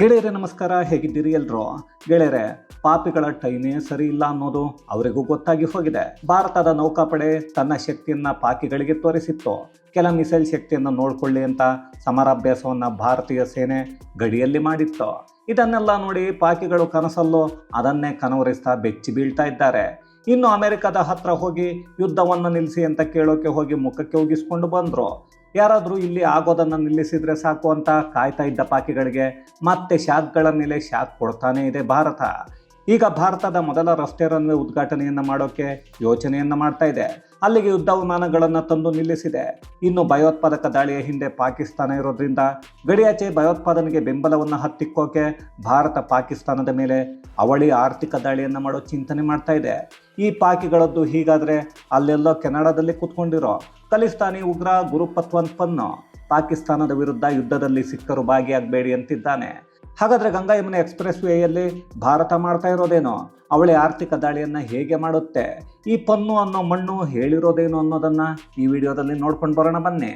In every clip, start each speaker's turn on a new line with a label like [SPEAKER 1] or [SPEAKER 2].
[SPEAKER 1] ಗೆಳೆಯರೆ, ನಮಸ್ಕಾರ. ಹೇಗಿದ್ದೀರಿ ಎಲ್ರು? ಗೆಳೆಯರೆ, ಪಾಪಿಗಳ ಟೈಮೇ ಸರಿ ಇಲ್ಲ ಅನ್ನೋದು ಅವರಿಗೂ ಗೊತ್ತಾಗಿ ಹೋಗಿದೆ. ಭಾರತದ ನೌಕಾಪಡೆ ತನ್ನ ಶಕ್ತಿಯನ್ನ ಪಾಕಿಗಳಿಗೆ ತೋರಿಸಿತ್ತು. ಕೆಲ ಮಿಸೈಲ್ ಶಕ್ತಿಯನ್ನು ನೋಡಿಕೊಳ್ಳಿ ಅಂತ ಸಮರಾಭ್ಯಾಸವನ್ನ ಭಾರತೀಯ ಸೇನೆ ಗಡಿಯಲ್ಲಿ ಮಾಡಿತ್ತು. ಇದನ್ನೆಲ್ಲ ನೋಡಿ ಪಾಕಿಗಳು ಕನಸಲ್ಲೂ ಅದನ್ನೇ ಕನವರಿಸ್ತಾ ಬೆಚ್ಚಿ ಬೀಳ್ತಾ ಇದ್ದಾರೆ. ಇನ್ನು ಅಮೆರಿಕದ ಹತ್ರ ಹೋಗಿ ಯುದ್ಧವನ್ನು ನಿಲ್ಲಿಸಿ ಅಂತ ಕೇಳೋಕೆ ಹೋಗಿ ಮುಖಕ್ಕೆ ಉಗಿಸ್ಕೊಂಡು ಬಂದ್ರು. ಯಾರಾದರೂ ಇಲ್ಲಿ ಆಗೋದನ್ನು ನಿಲ್ಲಿಸಿದರೆ ಸಾಕು ಅಂತ ಕಾಯ್ತಾ ಇದ್ದ ಪಾಕಿಗಳಿಗೆ ಮತ್ತೆ ಶಾಕ್ಗಳ ಮೇಲೆ ಶಾಕ್ ಕೊಡ್ತಾನೇ ಇದೆ ಭಾರತ. ಈಗ ಭಾರತದ ಮೊದಲ ರಸ್ತೆ ರನ್ವೇ ಉದ್ಘಾಟನೆಯನ್ನು ಮಾಡೋಕ್ಕೆ ಯೋಚನೆಯನ್ನು ಮಾಡ್ತಾ ಇದೆ. ಅಲ್ಲಿಗೆ ಯುದ್ಧ ವಿಮಾನಗಳನ್ನು ತಂದು ನಿಲ್ಲಿಸಿದೆ. ಇನ್ನು ಭಯೋತ್ಪಾದಕ ದಾಳಿಯ ಹಿಂದೆ ಪಾಕಿಸ್ತಾನ ಇರೋದ್ರಿಂದ ಗಡಿಯಾಚೆ ಭಯೋತ್ಪಾದನೆಗೆ ಬೆಂಬಲವನ್ನು ಹತ್ತಿಕ್ಕೋಕೆ ಭಾರತ ಪಾಕಿಸ್ತಾನದ ಮೇಲೆ ಅವಳಿ ಆರ್ಥಿಕ ದಾಳಿಯನ್ನು ಮಾಡೋ ಚಿಂತನೆ ಮಾಡ್ತಾ ಇದೆ. ಈ ಪಾಕಿಗಳದ್ದು ಹೀಗಾದರೆ ಅಲ್ಲೆಲ್ಲೋ ಕೆನಡಾದಲ್ಲಿ ಕೂತ್ಕೊಂಡಿರೋ ಖಲಿಸ್ತಾನಿ ಉಗ್ರ ಗುರುಪತ್ವಂತ್ ಪನ್ನು ಪಾಕಿಸ್ತಾನದ ವಿರುದ್ಧ ಯುದ್ಧದಲ್ಲಿ ಸಿಕ್ಕರು ಭಾಗಿಯಾಗಬೇಡಿ ಅಂತಿದ್ದಾನೆ. ಹಾಗಾದರೆ ಗಂಗಾ ಯಮುನೆ ಎಕ್ಸ್ಪ್ರೆಸ್ ವೇಯಲ್ಲಿ ಭಾರತ ಮಾಡ್ತಾ ಇರೋದೇನೋ? ಅವಳಿ ಆರ್ಥಿಕ ದಾಳಿಯನ್ನು ಹೇಗೆ ಮಾಡುತ್ತೆ? ಈ ಪನ್ನು ಅನ್ನೋ ಮಣ್ಣು ಹೇಳಿರೋದೇನು ಅನ್ನೋದನ್ನು ಈ ವಿಡಿಯೋದಲ್ಲಿ ನೋಡ್ಕೊಂಡು ಬರೋಣ ಬನ್ನಿ.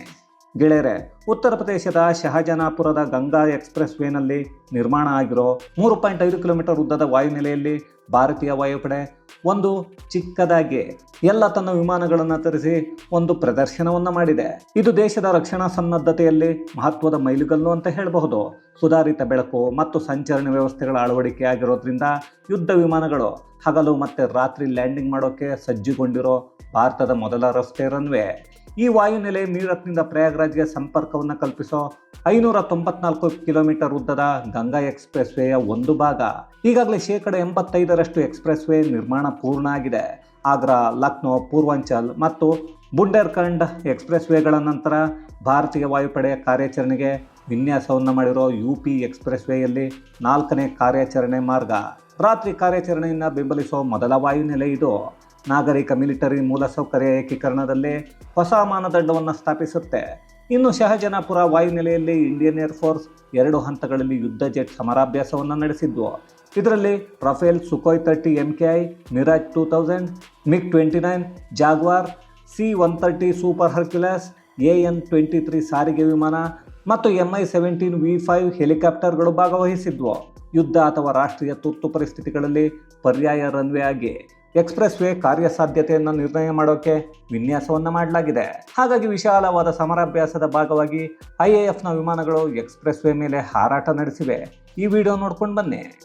[SPEAKER 1] ಗೆಳೆಯರೆ, ಉತ್ತರ ಪ್ರದೇಶದ ಶಹಜನಾಪುರದ ಗಂಗಾ ಎಕ್ಸ್ಪ್ರೆಸ್ ವೇನಲ್ಲಿ ನಿರ್ಮಾಣ ಆಗಿರೋ ಮೂರು ಪಾಯಿಂಟ್ ಐದು ಕಿಲೋಮೀಟರ್ ಉದ್ದದ ವಾಯುನೆಲೆಯಲ್ಲಿ ಭಾರತೀಯ ವಾಯುಪಡೆ ಒಂದು ಚಿಕ್ಕದಾಗಿ ಎಲ್ಲ ತನ್ನ ವಿಮಾನಗಳನ್ನು ತರಿಸಿ ಒಂದು ಪ್ರದರ್ಶನವನ್ನು ಮಾಡಿದೆ. ಇದು ದೇಶದ ರಕ್ಷಣಾ ಸನ್ನದ್ಧತೆಯಲ್ಲಿ ಮಹತ್ವದ ಮೈಲುಗಲ್ಲು ಅಂತ ಹೇಳಬಹುದು. ಸುಧಾರಿತ ಬೆಳಕು ಮತ್ತು ಸಂಚರಣೆ ವ್ಯವಸ್ಥೆಗಳ ಅಳವಡಿಕೆ ಆಗಿರೋದ್ರಿಂದ ಯುದ್ಧ ವಿಮಾನಗಳು ಹಗಲು ಮತ್ತು ರಾತ್ರಿ ಲ್ಯಾಂಡಿಂಗ್ ಮಾಡೋಕೆ ಸಜ್ಜುಗೊಂಡಿರೋ ಭಾರತದ ಮೊದಲ ರಸ್ತೆ ರನ್ವೇ. ಈ ವಾಯುನೆಲೆ ಮೀರತ್ನಿಂದ ಪ್ರಯಾಗ್ರಾಜ್ಗೆ ಸಂಪರ್ಕವನ್ನು ಕಲ್ಪಿಸೋ ಐನೂರ ತೊಂಬತ್ನಾಲ್ಕು ಕಿಲೋಮೀಟರ್ ಉದ್ದದ ಗಂಗಾ ಎಕ್ಸ್ಪ್ರೆಸ್ ವೇಯ ಒಂದು ಭಾಗ. ಈಗಾಗಲೇ ಶೇಕಡ ಎಂಬತ್ತೈದರಷ್ಟು ಎಕ್ಸ್ಪ್ರೆಸ್ ವೇ ನಿರ್ಮಾಣ ಪೂರ್ಣ ಆಗಿದೆ. ಆಗ್ರಾ, ಲಕ್ನೋ, ಪೂರ್ವಾಂಚಲ್ ಮತ್ತು ಬುಂಡೇರ್ಖಂಡ್ ಎಕ್ಸ್ಪ್ರೆಸ್ ವೇಗಳ ನಂತರ ಭಾರತೀಯ ವಾಯುಪಡೆ ಕಾರ್ಯಾಚರಣೆಗೆ ವಿನ್ಯಾಸವನ್ನು ಮಾಡಿರೋ ಯು ಪಿ ಎಕ್ಸ್ಪ್ರೆಸ್ ವೇಯಲ್ಲಿ ನಾಲ್ಕನೇ ಕಾರ್ಯಾಚರಣೆ ಮಾರ್ಗ. ರಾತ್ರಿ ಕಾರ್ಯಾಚರಣೆಯನ್ನು ಬೆಂಬಲಿಸೋ ಮೊದಲ ವಾಯುನೆಲೆ ಇದು. ನಾಗರಿಕ ಮಿಲಿಟರಿ ಮೂಲಸೌಕರ್ಯ ಏಕೀಕರಣದಲ್ಲಿ ಹೊಸ ಮಾನದಂಡವನ್ನು ಸ್ಥಾಪಿಸುತ್ತೆ. ಇನ್ನು ಶಹಜನಾಪುರ ವಾಯುನೆಲೆಯಲ್ಲಿ ಇಂಡಿಯನ್ ಏರ್ಫೋರ್ಸ್ ಎರಡು ಹಂತಗಳಲ್ಲಿ ಯುದ್ಧ ಜೆಟ್ ಸಮರಾಭ್ಯಾಸವನ್ನು ನಡೆಸಿದ್ವು. ಇದರಲ್ಲಿ Rafale Sukhoi thirty M K I Mirage two thousand, MiG twenty nine, Jaguar, C one thirty super Hercules, A N twenty three ಸಾರಿಗೆ ವಿಮಾನ ಮತ್ತು M I seventeen V five ಹೆಲಿಕಾಪ್ಟರ್ಗಳು ಭಾಗವಹಿಸಿದ್ವು. ಯುದ್ಧ ಅಥವಾ ರಾಷ್ಟ್ರೀಯ ತುರ್ತು ಪರಿಸ್ಥಿತಿಗಳಲ್ಲಿ ಪರ್ಯಾಯ ರನ್ವೇ ಆಗಿ ಎಕ್ಸ್ಪ್ರೆಸ್ ವೇ ಕಾರ್ಯಸಾಧ್ಯತೆಯನ್ನು ನಿರ್ಣಯ ಮಾಡೋಕೆ ವಿನ್ಯಾಸವನ್ನು ಮಾಡಲಾಗಿದೆ. ಹಾಗಾಗಿ ವಿಶಾಲವಾದ ಸಮರಾಭ್ಯಾಸದ ಭಾಗವಾಗಿ ಐಎಎಫ್ನ ವಿಮಾನಗಳು ಎಕ್ಸ್ಪ್ರೆಸ್ ವೇ ಮೇಲೆ ಹಾರಾಟ ನಡೆಸಿವೆ. ಈ ವಿಡಿಯೋ ನೋಡ್ಕೊಂಡು ಬನ್ನಿ.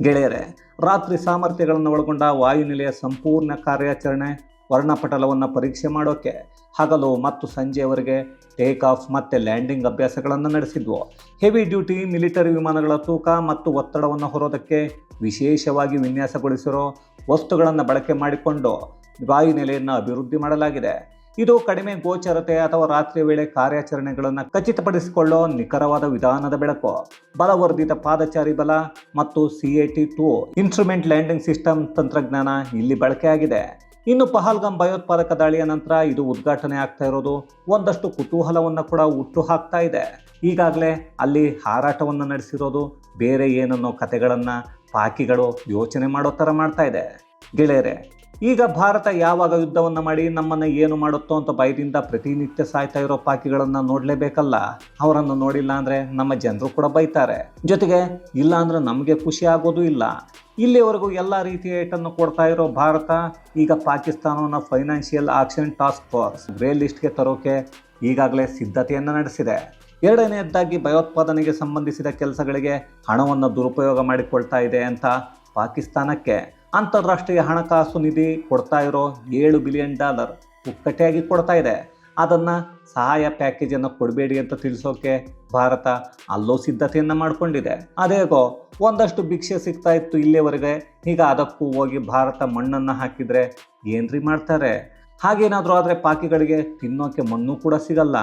[SPEAKER 1] ಗೆಳೆಯರೆ, ರಾತ್ರಿ ಸಾಮರ್ಥ್ಯಗಳನ್ನು ಒಳಗೊಂಡ ವಾಯುನೆಲೆಯ ಸಂಪೂರ್ಣ ಕಾರ್ಯಾಚರಣೆ, ವರ್ಣಪಟಲವನ್ನು ಪರೀಕ್ಷೆ ಮಾಡೋಕ್ಕೆ ಹಗಲು ಮತ್ತು ಸಂಜೆಯವರೆಗೆ ಟೇಕ್ ಆಫ್ ಮತ್ತು ಲ್ಯಾಂಡಿಂಗ್ ಅಭ್ಯಾಸಗಳನ್ನು ನಡೆಸಿದ್ವು. ಹೆವಿ ಡ್ಯೂಟಿ ಮಿಲಿಟರಿ ವಿಮಾನಗಳ ತೂಕ ಮತ್ತು ಒತ್ತಡವನ್ನು ಹೊರೋದಕ್ಕೆ ವಿಶೇಷವಾಗಿ ವಿನ್ಯಾಸಗೊಳಿಸಿರೋ ವಸ್ತುಗಳನ್ನು ಬಳಕೆ ಮಾಡಿಕೊಂಡು ವಾಯುನೆಲೆಯನ್ನು ಅಭಿವೃದ್ಧಿ ಮಾಡಲಾಗಿದೆ. ಇದು ಕಡಿಮೆ ಗೋಚರತೆ ಅಥವಾ ರಾತ್ರಿ ವೇಳೆ ಕಾರ್ಯಾಚರಣೆಗಳನ್ನು ಖಚಿತಪಡಿಸಿಕೊಳ್ಳೋ ನಿಖರವಾದ ವಿಧಾನದ ಬೆಳಕು. ಬಲವರ್ಧಿತ ಪಾದಚಾರಿ ಬಲ ಮತ್ತು C A T two instrument landing system ತಂತ್ರಜ್ಞಾನ ಇಲ್ಲಿ ಬಳಕೆಯಾಗಿದೆ. ಇನ್ನು ಪಹಲ್ಗಂ ಭಯೋತ್ಪಾದಕ ದಾಳಿಯ ನಂತರ ಇದು ಉದ್ಘಾಟನೆ ಆಗ್ತಾ ಇರೋದು ಒಂದಷ್ಟು ಕುತೂಹಲವನ್ನು ಕೂಡ ಹುಟ್ಟು ಹಾಕ್ತಾ ಇದೆ. ಈಗಾಗಲೇ ಅಲ್ಲಿ ಹಾರಾಟವನ್ನು ನಡೆಸಿರೋದು ಬೇರೆ ಏನನ್ನೋ ಕತೆಗಳನ್ನು, ಪಾಕಿಗಳು ಯೋಚನೆ ಮಾಡೋ ಥರ ಮಾಡ್ತಾ ಇದೆ. ಗೆಳೆಯರೆ ಈಗ ಭಾರತ ಯಾವಾಗ ಯುದ್ಧವನ್ನು ಮಾಡಿ ನಮ್ಮನ್ನು ಏನು ಮಾಡುತ್ತೋ ಅಂತ ಭಯದಿಂದ ಪ್ರತಿನಿತ್ಯ ಸಾಯ್ತಾ ಇರೋ ಪಾಕಿಗಳನ್ನು ನೋಡಲೇಬೇಕಲ್ಲ? ಅವರನ್ನು ನೋಡಿಲ್ಲ ಅಂದರೆ ನಮ್ಮ ಜನರು ಕೂಡ ಬೈತಾರೆ. ಜೊತೆಗೆ ಇಲ್ಲ ಅಂದರೆ ನಮಗೆ ಖುಷಿ ಆಗೋದು ಇಲ್ಲ. ಇಲ್ಲಿವರೆಗೂ ಎಲ್ಲ ರೀತಿಯ ಏಟನ್ನು ಕೊಡ್ತಾ ಇರೋ ಭಾರತ, ಈಗ ಪಾಕಿಸ್ತಾನವನ್ನು financial action task force grey ಲಿಸ್ಟ್ಗೆ ತರೋಕೆ ಈಗಾಗಲೇ ಸಿದ್ಧತೆಯನ್ನು ನಡೆಸಿದೆ. ಎರಡನೆಯದ್ದಾಗಿ ಭಯೋತ್ಪಾದನೆಗೆ ಸಂಬಂಧಿಸಿದ ಕೆಲಸಗಳಿಗೆ ಹಣವನ್ನು ದುರುಪಯೋಗ ಮಾಡಿಕೊಳ್ತಾ ಇದೆ ಅಂತ ಪಾಕಿಸ್ತಾನಕ್ಕೆ. ಅಂತಾರಾಷ್ಟ್ರೀಯ ಹಣಕಾಸು ನಿಧಿ ಕೊಡ್ತಾ ಇರೋ ಏಳು ಬಿಲಿಯನ್ ಡಾಲರ್ ಉಕ್ಕಟ್ಟೆಯಾಗಿ ಕೊಡ್ತಾ ಇದೆ. ಅದನ್ನು ಸಹಾಯ ಪ್ಯಾಕೇಜನ್ನು ಕೊಡಬೇಡಿ ಅಂತ ತಿಳಿಸೋಕೆ ಭಾರತ ಅಲ್ಲೂ ಸಿದ್ಧತೆಯನ್ನು ಮಾಡಿಕೊಂಡಿದೆ. ಅದೇಗೋ ಒಂದಷ್ಟು ಭಿಕ್ಷೆ ಸಿಗ್ತಾ ಇತ್ತು ಇಲ್ಲಿಯವರೆಗೆ ಈಗ ಅದಕ್ಕೂ ಹೋಗಿ ಭಾರತ ಮಣ್ಣನ್ನು ಹಾಕಿದರೆ ಏನ್ರಿ ಮಾಡ್ತಾರೆ? ಹಾಗೇನಾದರೂ ಆದರೆ ಪಾಕಿಗಳಿಗೆ ತಿನ್ನೋಕೆ ಮಣ್ಣು ಕೂಡ ಸಿಗಲ್ಲ.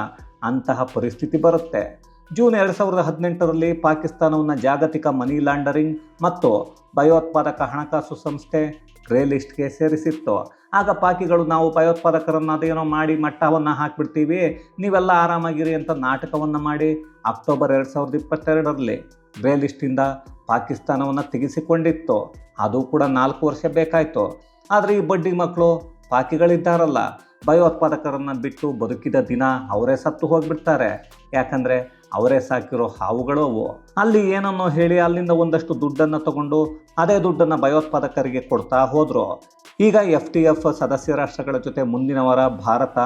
[SPEAKER 1] ಅಂತಹ ಪರಿಸ್ಥಿತಿ ಬರುತ್ತೆ. ಜೂನ್ ಎರಡು ಸಾವಿರದ ಹದಿನೆಂಟರಲ್ಲಿ ಪಾಕಿಸ್ತಾನವನ್ನು ಜಾಗತಿಕ ಮನಿ ಲಾಂಡರಿಂಗ್ ಮತ್ತು ಭಯೋತ್ಪಾದಕ ಹಣಕಾಸು ಸಂಸ್ಥೆ ಗ್ರೇ ಲಿಸ್ಟ್ಗೆ ಸೇರಿಸಿತ್ತು. ಆಗ ಪಾಕಿಗಳು, ನಾವು ಭಯೋತ್ಪಾದಕರನ್ನು ಅದೇನೋ ಮಾಡಿ ಮಟ್ಟವನ್ನು ಹಾಕಿಬಿಡ್ತೀವಿ, ನೀವೆಲ್ಲ ಆರಾಮಾಗಿರಿ ಅಂತ ನಾಟಕವನ್ನು ಮಾಡಿ ಅಕ್ಟೋಬರ್ ಎರಡು ಸಾವಿರದ ಇಪ್ಪತ್ತೆರಡರಲ್ಲಿ ಗ್ರೇ ಲಿಸ್ಟಿಂದ ಪಾಕಿಸ್ತಾನವನ್ನು ತೆಗೆಸಿಕೊಂಡಿತ್ತು. ಅದು ಕೂಡ ನಾಲ್ಕು ವರ್ಷ ಬೇಕಾಯಿತು. ಆದರೆ ಈ ಬಡ್ಡಿ ಮಕ್ಕಳು ಪಾಕಿಗಳಿದ್ದಾರಲ್ಲ, ಭಯೋತ್ಪಾದಕರನ್ನು ಬಿಟ್ಟು ಬದುಕಿದ ದಿನ ಅವರೇ ಸತ್ತು ಹೋಗಿಬಿಡ್ತಾರೆ. ಯಾಕಂದರೆ ಅವರೇ ಸಾಕಿರೋ ಹಾವುಗಳು ಅವು. ಅಲ್ಲಿ ಏನನ್ನೋ ಹೇಳಿ ಅಲ್ಲಿಂದ ಒಂದಷ್ಟು ದುಡ್ಡನ್ನು ತಗೊಂಡು ಅದೇ ದುಡ್ಡನ್ನು ಭಯೋತ್ಪಾದಕರಿಗೆ ಕೊಡ್ತಾ ಹೋದರು. ಈಗ ಎಫ್ ಟಿ ಎಫ್ ಸದಸ್ಯ ರಾಷ್ಟ್ರಗಳ ಜೊತೆ ಮುಂದಿನ ವಾರ ಭಾರತ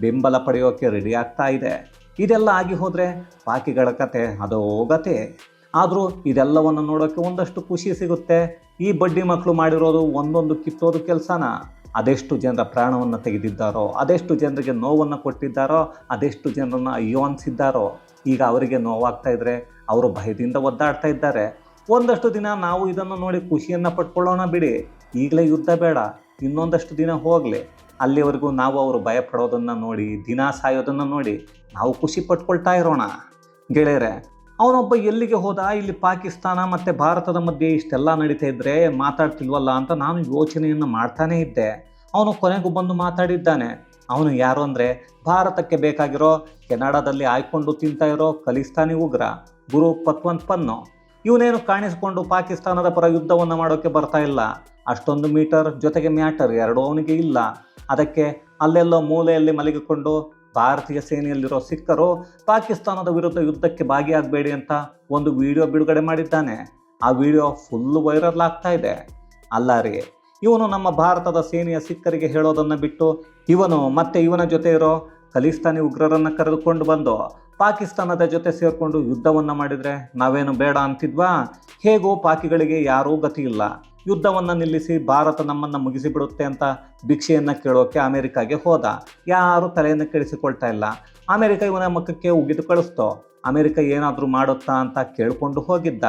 [SPEAKER 1] ಬೆಂಬಲ ಪಡೆಯೋಕೆ ರೆಡಿ ಆಗ್ತಾ ಇದೆ. ಇದೆಲ್ಲ ಆಗಿ ಹೋದರೆ ಪಾಕಿಗಳ ಕತೆ ಅದೋ ಗತೆ. ಆದರೂ ಇದೆಲ್ಲವನ್ನು ನೋಡೋಕ್ಕೆ ಒಂದಷ್ಟು ಖುಷಿ ಸಿಗುತ್ತೆ. ಈ ಬಡ್ಡಿ ಮಕ್ಕಳು ಮಾಡಿರೋದು ಒಂದೊಂದು ಕಿತ್ತೋದು ಕೆಲಸನ. ಅದೆಷ್ಟು ಜನರ ಪ್ರಾಣವನ್ನು ತೆಗೆದಿದ್ದಾರೋ, ಅದೆಷ್ಟು ಜನರಿಗೆ ನೋವನ್ನು ಕೊಟ್ಟಿದ್ದಾರೋ, ಅದೆಷ್ಟು ಜನರನ್ನು ಅಯ್ಯೋ ಅನಿಸಿದ್ದಾರೋ ಈಗ ಅವರಿಗೆ ನೋವಾಗ್ತಾ ಇದ್ದರೆ ಅವರು ಭಯದಿಂದ ಒದ್ದಾಡ್ತಾ ಇದ್ದಾರೆ. ಒಂದಷ್ಟು ದಿನ ನಾವು ಇದನ್ನು ನೋಡಿ ಖುಷಿಯನ್ನು ಪಟ್ಕೊಳ್ಳೋಣ ಬಿಡಿ. ಈಗಲೇ ಯುದ್ಧ ಬೇಡ, ಇನ್ನೊಂದಷ್ಟು ದಿನ ಹೋಗಲಿ. ಅಲ್ಲಿವರೆಗೂ ನಾವು ಅವರು ಭಯ ಪಡೋದನ್ನು ನೋಡಿ, ದಿನ ಸಾಯೋದನ್ನು ನೋಡಿ ನಾವು ಖುಷಿ ಪಟ್ಕೊಳ್ತಾ ಇರೋಣ. ಗೆಳೆಯರೆ ಅವನೊಬ್ಬ ಎಲ್ಲಿಗೆ ಹೋದ? ಇಲ್ಲಿ ಪಾಕಿಸ್ತಾನ ಮತ್ತು ಭಾರತದ ಮಧ್ಯೆ ಇಷ್ಟೆಲ್ಲ ನಡೀತಾ ಇದ್ದರೆ ಮಾತಾಡ್ತಿಲ್ವಲ್ಲ ಅಂತ ನಾನು ಯೋಚನೆಯನ್ನು ಮಾಡ್ತಾನೇ ಇದ್ದೆ. ಅವನು ಕೊನೆಗೂ ಬಂದು ಮಾತಾಡಿದ್ದಾನೆ. ಅವನು ಯಾರು ಅಂದರೆ, ಭಾರತಕ್ಕೆ ಬೇಕಾಗಿರೋ ಕೆನಡಾದಲ್ಲಿ ಆಯ್ಕೊಂಡು ತಿಂತಾ ಇರೋ ಖಲಿಸ್ತಾನಿ ಉಗ್ರ, ಗುರು ಪತ್ವಂತ್ ಪನ್ನು. ಇವನೇನು ಕಾಣಿಸಿಕೊಂಡು ಪಾಕಿಸ್ತಾನದ ಪರ ಯುದ್ಧವನ್ನು ಮಾಡೋಕ್ಕೆ ಬರ್ತಾ ಇಲ್ಲ. ಅಷ್ಟೊಂದು ಮೀಟರ್ ಜೊತೆಗೆ ಮ್ಯಾಟರ್ ಎರಡೂ ಅವನಿಗೆ ಇಲ್ಲ. ಅದಕ್ಕೆ ಅಲ್ಲೆಲ್ಲೋ ಮೂಲೆಯಲ್ಲಿ ಮಲಗಿಕೊಂಡು ಭಾರತೀಯ ಸೇನೆಯಲ್ಲಿರೋ ಸಿಖ್ಖರು ಪಾಕಿಸ್ತಾನದ ವಿರುದ್ಧ ಯುದ್ಧಕ್ಕೆ ಭಾಗಿಯಾಗಬೇಡಿ ಅಂತ ಒಂದು ವಿಡಿಯೋ ಬಿಡುಗಡೆ ಮಾಡಿದ್ದಾನೆ. ಆ ವಿಡಿಯೋ ಫುಲ್ ವೈರಲ್ ಆಗ್ತಾ ಇದೆ. ಅಲ್ಲ ಇವನು ನಮ್ಮ ಭಾರತದ ಸೇನೆಯ ಸಿಖ್ಖರಿಗೆ ಹೇಳೋದನ್ನು ಬಿಟ್ಟು ಇವನು ಮತ್ತೆ ಇವನ ಜೊತೆ ಇರೋ ಖಲಿಸ್ತಾನಿ ಉಗ್ರರನ್ನು ಕರೆದುಕೊಂಡು ಬಂದು ಪಾಕಿಸ್ತಾನದ ಜೊತೆ ಸೇರಿಕೊಂಡು ಯುದ್ಧವನ್ನು ಮಾಡಿದರೆ ನಾವೇನು ಬೇಡ ಅಂತಿದ್ವಾ? ಹೇಗೋ ಪಾಕಿಗಳಿಗೆ ಯಾರೂ ಗತಿ ಇಲ್ಲ. ಯುದ್ಧವನ್ನು ನಿಲ್ಲಿಸಿ ಭಾರತ ನಮ್ಮನ್ನು ಮುಗಿಸಿಬಿಡುತ್ತೆ ಅಂತ ಭಿಕ್ಷೆಯನ್ನು ಕೇಳೋಕೆ ಅಮೆರಿಕಾಗೆ ಹೋದ. ಯಾರೂ ತಲೆಯನ್ನು ಕೆಡಿಸಿಕೊಳ್ತಾ ಇಲ್ಲ. ಅಮೆರಿಕ ಇವನ ಮುಖಕ್ಕೆ ಉಗಿದು ಕಳಿಸ್ತೋ. ಅಮೆರಿಕ ಏನಾದರೂ ಮಾಡುತ್ತಾ ಅಂತ ಕೇಳಿಕೊಂಡು ಹೋಗಿದ್ದ.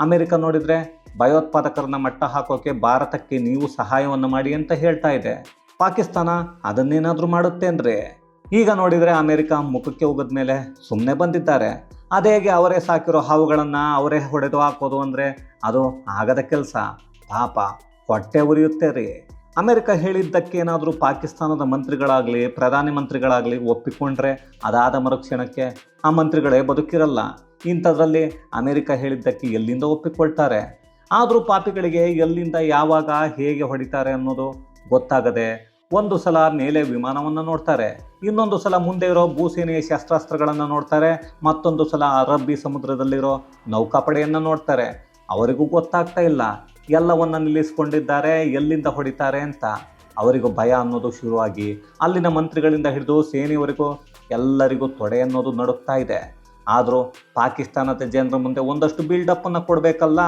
[SPEAKER 1] ಅಮೆರಿಕ ನೋಡಿದರೆ ಭಯೋತ್ಪಾದಕರನ್ನ ಮಟ್ಟ ಹಾಕೋಕೆ ಭಾರತಕ್ಕೆ ನೀವು ಸಹಾಯವನ್ನು ಮಾಡಿ ಅಂತ ಹೇಳ್ತಾ ಇದೆ. ಪಾಕಿಸ್ತಾನ ಅದನ್ನೇನಾದರೂ ಮಾಡುತ್ತೆ ಅಂದರೆ. ಈಗ ನೋಡಿದರೆ ಅಮೆರಿಕ ಮುಖಕ್ಕೆ ಹೋಗಿದ ಮೇಲೆ ಸುಮ್ಮನೆ ಬಂದಿದ್ದಾರೆ. ಅದೇಗೆ ಅವರೇ ಸಾಕಿರೋ ಹಾವುಗಳನ್ನು ಅವರೇ ಹೊಡೆದು ಹಾಕೋದು ಅಂದರೆ ಅದು ಆಗದ ಕೆಲಸ. ಪಾಪ ಹೊಟ್ಟೆ ಉರಿಯುತ್ತೆ ರೀ. ಅಮೆರಿಕ ಹೇಳಿದ್ದಕ್ಕೆ ಏನಾದರೂ ಪಾಕಿಸ್ತಾನದ ಮಂತ್ರಿಗಳಾಗಲಿ, ಪ್ರಧಾನಿ ಮಂತ್ರಿಗಳಾಗಲಿ ಒಪ್ಪಿಕೊಂಡ್ರೆ ಅದಾದ ಮರುಕ್ಷಣಕ್ಕೆ ಆ ಮಂತ್ರಿಗಳೇ ಬದುಕಿರಲ್ಲ. ಇಂಥದ್ರಲ್ಲಿ ಅಮೆರಿಕ ಹೇಳಿದ್ದಕ್ಕೆ ಎಲ್ಲಿಂದ ಒಪ್ಪಿಕೊಳ್ತಾರೆ? ಆದರೂ ಪಾಪಿಗಳಿಗೆ ಎಲ್ಲಿಂದ, ಯಾವಾಗ, ಹೇಗೆ ಹೊಡಿತಾರೆ ಅನ್ನೋದು ಗೊತ್ತಾಗದೆ ಒಂದು ಸಲ ಮೇಲೆ ವಿಮಾನವನ್ನು ನೋಡ್ತಾರೆ. ಇನ್ನೊಂದು ಸಲ ಮುಂದೆ ಇರೋ ಭೂಸೇನೆಯ ಶಸ್ತ್ರಾಸ್ತ್ರಗಳನ್ನು ನೋಡ್ತಾರೆ. ಮತ್ತೊಂದು ಸಲ ಅರಬ್ಬಿ ಸಮುದ್ರದಲ್ಲಿರೋ ನೌಕಾಪಡೆಯನ್ನು ನೋಡ್ತಾರೆ. ಅವರಿಗೂ ಗೊತ್ತಾಗ್ತಾ ಇಲ್ಲ. ಎಲ್ಲವನ್ನ ನಿಲ್ಲಿಸಿಕೊಂಡಿದ್ದಾರೆ, ಎಲ್ಲಿಂದ ಹೊಡಿತಾರೆ ಅಂತ ಅವರಿಗೂ ಭಯ ಅನ್ನೋದು ಶುರುವಾಗಿ ಅಲ್ಲಿನ ಮಂತ್ರಿಗಳಿಂದ ಹಿಡಿದು ಸೇನೆಯವರೆಗೂ ಎಲ್ಲರಿಗೂ ತೊಡೆ ಅನ್ನೋದು ನಡುಕ್ತಾ ಇದೆ. ಆದರೂ ಪಾಕಿಸ್ತಾನದ ಜನರ ಮುಂದೆ ಒಂದಷ್ಟು ಬಿಲ್ಡಪ್ಪನ್ನು ಕೊಡಬೇಕಲ್ಲ?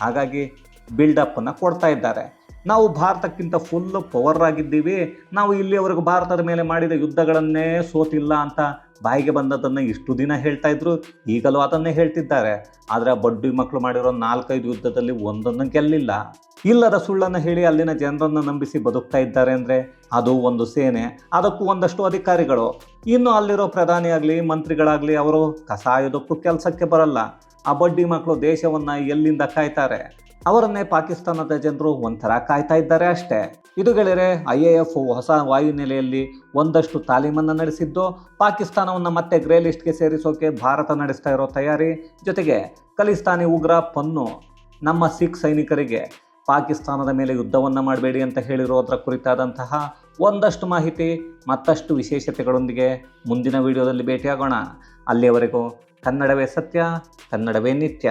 [SPEAKER 1] ಹಾಗಾಗಿ ಬಿಲ್ಡಪ್ಪನ್ನು ಕೊಡ್ತಾ ಇದ್ದಾರೆ. ನಾವು ಭಾರತಕ್ಕಿಂತ ಫುಲ್ ಪವರ್ ಆಗಿದ್ದೀವಿ. ನಾವು ಇಲ್ಲಿಯವರೆಗೂ ಭಾರತದ ಮೇಲೆ ಮಾಡಿದ ಯುದ್ಧಗಳನ್ನೇ ಸೋತಿಲ್ಲ ಅಂತ ಬಾಯಿಗೆ ಬಂದದನ್ನು ಇಷ್ಟು ದಿನ ಹೇಳ್ತಾ ಇದ್ರು. ಈಗಲೂ ಅದನ್ನೇ ಹೇಳ್ತಿದ್ದಾರೆ. ಆದರೆ ಬಡ್ಡಿ ಮಕ್ಕಳು ಮಾಡಿರೋ ನಾಲ್ಕೈದು ಯುದ್ಧದಲ್ಲಿ ಒಂದನ್ನು ಗೆಲ್ಲಿಲ್ಲ. ಇಲ್ಲದ ಸುಳ್ಳನ್ನು ಹೇಳಿ ಅಲ್ಲಿನ ಜನರನ್ನು ನಂಬಿಸಿ ಬದುಕ್ತಾ ಇದ್ದಾರೆ ಅಂದರೆ ಅದು ಒಂದು ಸೇನೆ. ಅದಕ್ಕೂ ಒಂದಷ್ಟು ಅಧಿಕಾರಿಗಳು. ಇನ್ನು ಅಲ್ಲಿರೋ ಪ್ರಧಾನಿಯಾಗಲಿ, ಮಂತ್ರಿಗಳಾಗಲಿ ಅವರು ಕಸಾಯೋದಕ್ಕೂ ಕೆಲಸಕ್ಕೆ ಬರಲ್ಲ. ಆ ಬಡ್ಡಿ ಮಕ್ಕಳು ದೇಶವನ್ನು ಎಲ್ಲಿಂದ ಕಾಯ್ತಾರೆ? ಅವರನ್ನೇ ಪಾಕಿಸ್ತಾನದ ಜನರು ಒಂಥರ ಕಾಯ್ತಾ ಇದ್ದಾರೆ ಅಷ್ಟೇ. ಇದು ಗೆಳೆಯರೆ, ಐ ಎ ಎಫ್ ಹೊಸ ವಾಯುನೆಲೆಯಲ್ಲಿ ಒಂದಷ್ಟು ತಾಲೀಮನ್ನು ನಡೆಸಿದ್ದು, ಪಾಕಿಸ್ತಾನವನ್ನು ಮತ್ತೆ ಗ್ರೇ ಲಿಸ್ಟ್ಗೆ ಸೇರಿಸೋಕೆ ಭಾರತ ನಡೆಸ್ತಾ ಇರೋ ತಯಾರಿ. ಜೊತೆಗೆ ಖಲಿಸ್ತಾನಿ ಉಗ್ರ ಪನ್ನು ನಮ್ಮ ಸಿಖ್ ಸೈನಿಕರಿಗೆ ಪಾಕಿಸ್ತಾನದ ಮೇಲೆ ಯುದ್ಧವನ್ನು ಮಾಡಬೇಡಿ ಅಂತ ಹೇಳಿರೋದ್ರ ಕುರಿತಾದಂತಹ ಒಂದಷ್ಟು ಮಾಹಿತಿ, ಮತ್ತಷ್ಟು ವಿಶೇಷತೆಗಳೊಂದಿಗೆ ಮುಂದಿನ ವಿಡಿಯೋದಲ್ಲಿ ಭೇಟಿಯಾಗೋಣ. ಅಲ್ಲಿಯವರೆಗೂ ಕನ್ನಡವೇ ಸತ್ಯ, ಕನ್ನಡವೇ ನಿತ್ಯ.